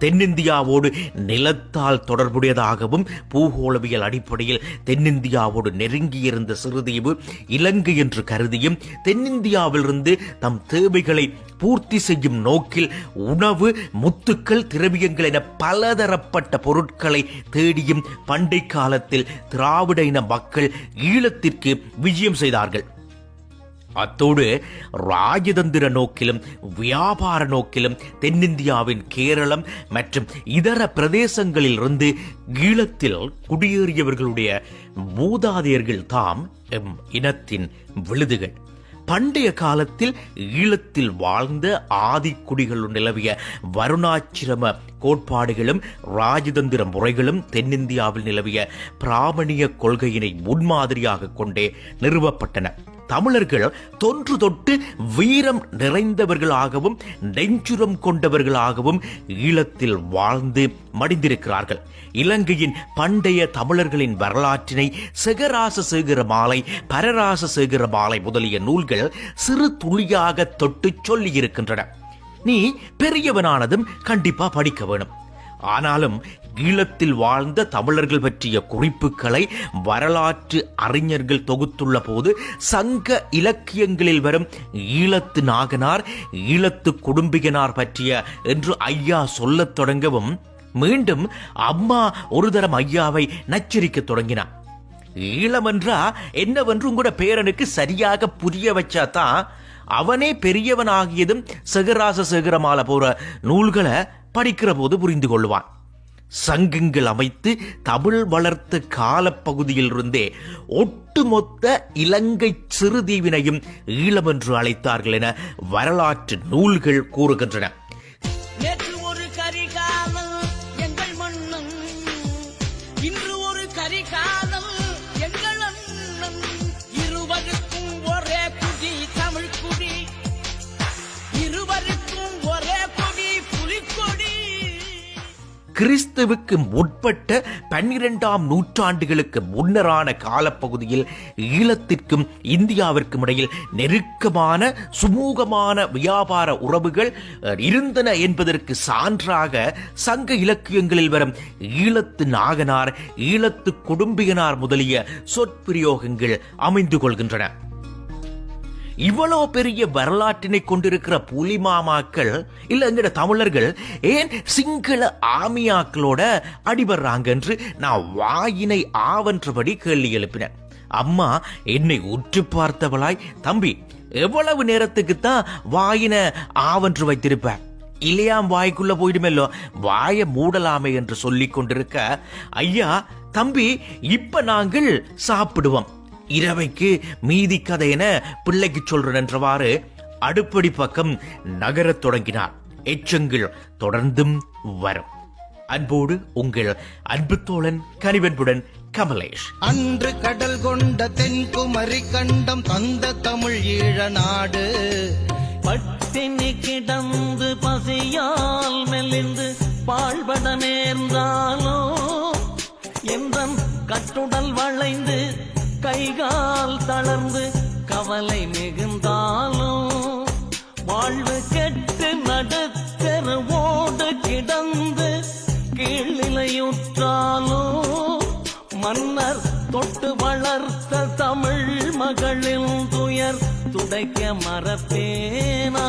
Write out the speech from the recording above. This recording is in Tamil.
தென்னிந்தியாவோடு நிலத்தால் தொடர்புடையதாகவும் பூகோளவியல் அடிப்படையில் தென்னிந்தியாவோடு நெருங்கியிருந்த சிறுதீவு இலங்கை என்று கருதியும் தென்னிந்தியாவிலிருந்து தம் தேவைகளை பூர்த்தி செய்யும் நோக்கில் உணவு முத்துக்கள் திரவியங்கள் என பலதரப்பட்ட பொருட்களை தேடியும் பண்டை காலத்தில் திராவிட இன மக்கள் ஈழத்திற்கு விஜயம் செய்தார்கள். அத்தோடு ராஜதந்திர நோக்கிலும் வியாபார நோக்கிலும் தென்னிந்தியாவின் கேரளம் மற்றும் இதர பிரதேசங்களிலிருந்து ஈழத்தில் குடியேறியவர்களுடைய மூதாதையர்கள் தாம் எம் இனத்தின் விழுதுகள். பண்டைய காலத்தில் ஈழத்தில் வாழ்ந்த ஆதிக்குடிகள் நிலவிய வருணாச்சிரம கோட்பாடுகளும் ராஜதந்திர முறைகளும் தென்னிந்தியாவில் நிலவிய பிராமணிய கொள்கையினை முன்மாதிரியாக கொண்டே நிறுவப்பட்டன. தமிழர்கள் தொன்று தொட்டு வீரம் நிறைந்தவர்களாகவும் நெஞ்சுரம் கொண்டவர்களாகவும் ஈழத்தில் வாழ்ந்து மடிந்திருக்கிறார்கள். இலங்கையின் பண்டைய தமிழர்களின் வரலாற்றினை செகராச சேகர மாலை பரராச சேகர மாலை முதலிய நூல்கள் சிறு துளியாக தொட்டு சொல்லியிருக்கின்றன. நீ பெரியவனானதும் கண்டிப்பா படிக்க வேணும். ஆனாலும் ஈழத்தில் வாழ்ந்த தமிழர்கள் பற்றிய குறிப்புகளை வரலாற்று அறிஞர்கள் தொகுத்துள்ள போது சங்க இலக்கியங்களில் வரும் ஈழத்து நாகனார் ஈழத்து குடும்பிகனார் பற்றிய என்று ஐயா சொல்லத் தொடங்கவும் மீண்டும் அம்மா ஒரு தரம் ஐயாவை நச்சரிக்கத் தொடங்கினார். ஈழமென்றா என்னவென்றும் கூட பேரனுக்கு சரியாக புரிய வச்சாதான் அவனே பெரியவன் ஆகியதும் செகராச செகரமால போற நூல்களை படிக்கிற போது புரிந்து கொள்வான். சங்கங்கள் அமைத்து தமிழ் வளர்த்த காலப்பகுதியிலிருந்தே ஒட்டுமொத்த இலங்கை சிறுதீவினையும் ஈழம் என்று அழைத்தார்கள் என வரலாற்று நூல்கள் கூறுகின்றன. ஒரு கரிகாலம் கிறிஸ்துவுக்கு முற்பட்ட பன்னிரெண்டாம் நூற்றாண்டுகளுக்கு முன்னரான காலப்பகுதியில் ஈழத்திற்கும் இந்தியாவிற்கும் இடையில் நெருக்கமான சுமூகமான வியாபார உறவுகள் இருந்தன என்பதற்கு சான்றாக சங்க இலக்கியங்களில் வரும் ஈழத்து நாகனார் ஈழத்து குடும்பியனார் முதலிய சொற்பிரயோகங்கள் அமைந்து கொள்கின்றன. இவ்வளோ பெரிய வரலாற்றினை கொண்டிருக்கிற புலி மாமாக்கள் இல்ல எங்கட தமிழர்கள் ஏன் சிங்கள ஆமியாக்களோட அடிபடுறாங்க என்று நான் வாயினை ஆவன்றபடி கேள்வி எழுப்பினேன். அம்மா என்னை உற்று பார்த்தவளாய். தம்பி எவ்வளவு நேரத்துக்கு தான் வாயினை ஆவன்று வைத்திருப்பேன் இல்லையாம் வாய்க்குள்ள போயிடுமேல்லோ வாய மூடலாமே என்று சொல்லிக் கொண்டிருக்க ஐயா தம்பி இப்ப நாங்கள் சாப்பிடுவோம். இரவைக்கு மீதி கதை என பிள்ளைக்கு சொல்றேன் என்றவாறு அடுப்படி பக்கம் நகரத் தொடங்கினார். எச்சங்கள் தொடர்ந்தும் வரும். அன்போடு உங்கள் அன்பு தோழன் கனிவன்புடன் கமலேஷ். அன்று கடல் கொண்ட தென்குமரி கண்டம் தந்த தமிழ் ஈழ நாடு. பட்டினி கிடந்து பசியால் மெலிந்து பாழ்பட நேர்ந்தாலோ? எந்தன் கட்டுடல் வளைந்து கைகால் தளர்ந்து கவலை மிகுந்தாலும் வாழ்வு கெட்டு நடுத்தெருவோடு கிடந்து கீழ்நிலையுற்றாலோ மன்னர் தொட்டு வளர்த்த தமிழ் மகளின் துயர் துடைக்க மறப்பேனா?